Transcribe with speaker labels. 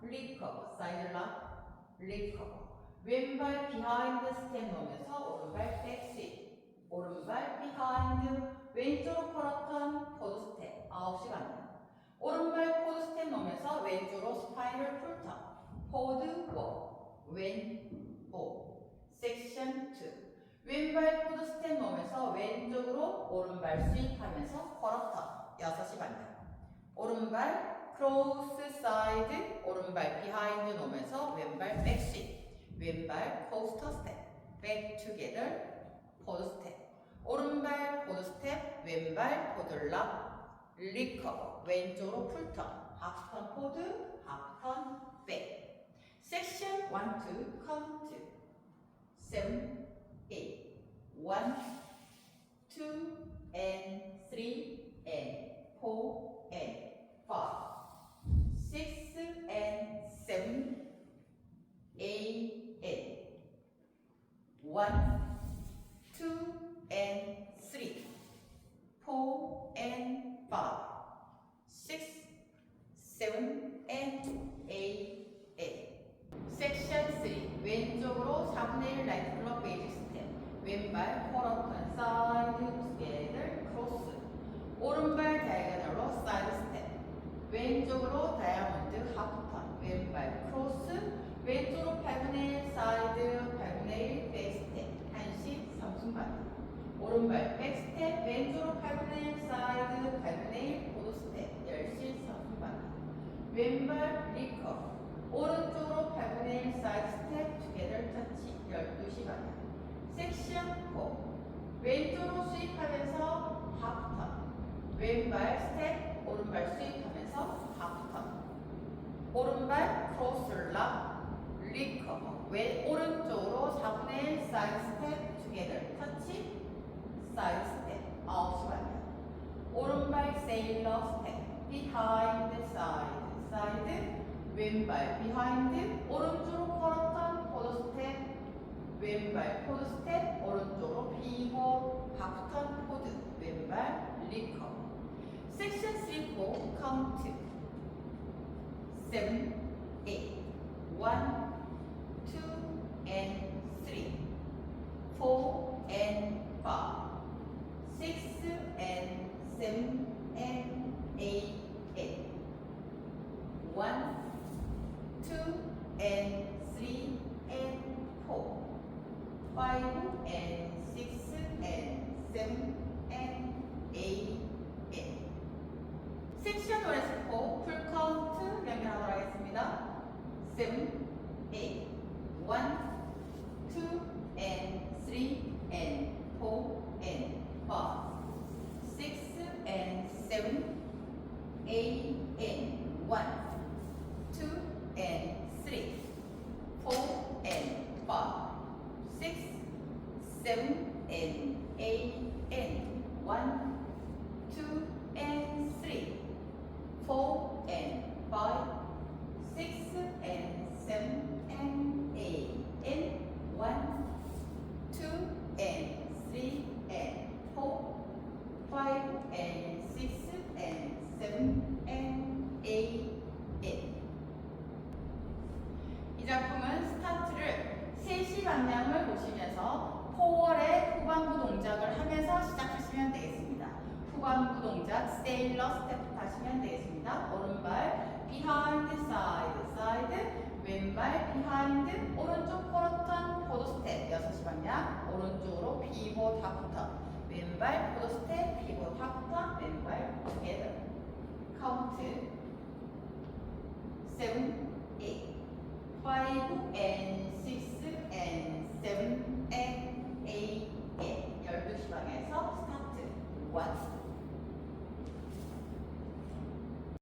Speaker 1: 리커버 사이드 락 리커버 왼발 비하인드 스텝 놓으면서 오른발 백스윙 오른발 비하인드 왼쪽으로 걸었던 포드 스텝 9시 반대 오른발 포드 스텝 놓으면서 왼쪽으로 스파이럴 풀터 포드 워 왼오 섹션 2 왼발 포드 스텝 놓으면서 왼쪽으로 오른발 스윙하면서 걸었다 6시 반대 오른발 크로스 사이드 오른발 비하인드 놓으면서 왼발 백스윙 왼발 코스터 스텝 백 투게더 포드 스텝 오른발 포드 스텝 왼발 포들락 리커버 왼쪽으로 풀턴 하프턴 포드 하프턴 백 섹션 1, 2 카운트 7, 8 1, 2 and 3 and 4 and 5 6 and 7 8 and 1 2 and 3 4 and 5 6 7 and 8 8 섹션 3 왼쪽으로 4분의 1 라이트 클럽 베이직 스텝 왼발 코러턴 사이드 투게더 크로스 오른발 다이아gonal로 사이드 스텝 왼쪽으로 다이아몬드 하프턴 왼발 크로스 왼쪽으로 8분의 1 사이드 8분의 1 백스텝 1시 3분 반 오른발 백스텝 왼쪽으로 8분의 1 사이드 8분의 1 포도 스텝 10시 3분 반 왼발 리커 오른쪽으로 8분의 1 사이드 스텝 투게더 터치 12시 반 섹션 4 왼쪽으로 스윕하면서 하프턴 왼발 스텝 오른발 스윕하면서 하프턴 오른발 크로스 락 리커버 왼 오른쪽으로 4분의 1 사이드 스텝 투게더 터치 사이드 스텝 9시 반 오른발 세일러 스텝 비하 인드 사이드 사이드 왼발 비하인드 오른쪽으로 걸었던 포드 스텝 왼발 포드 스텝 오른쪽으로 피고 하프턴 포드 왼발 리커. 섹션 3, 4 카운트 7, 8 1, 2 and 3 4 and 5 6 and 7 5 and 6 and 7 세일러 스텝부터 하시면 되겠습니다. 오른발 비하인드 사이드 사이드 왼발 비하인드 오른쪽 코러턴 포도 스텝 6시 방향 오른쪽으로 피봇 하프터 왼발 포도 스텝 피봇 하프터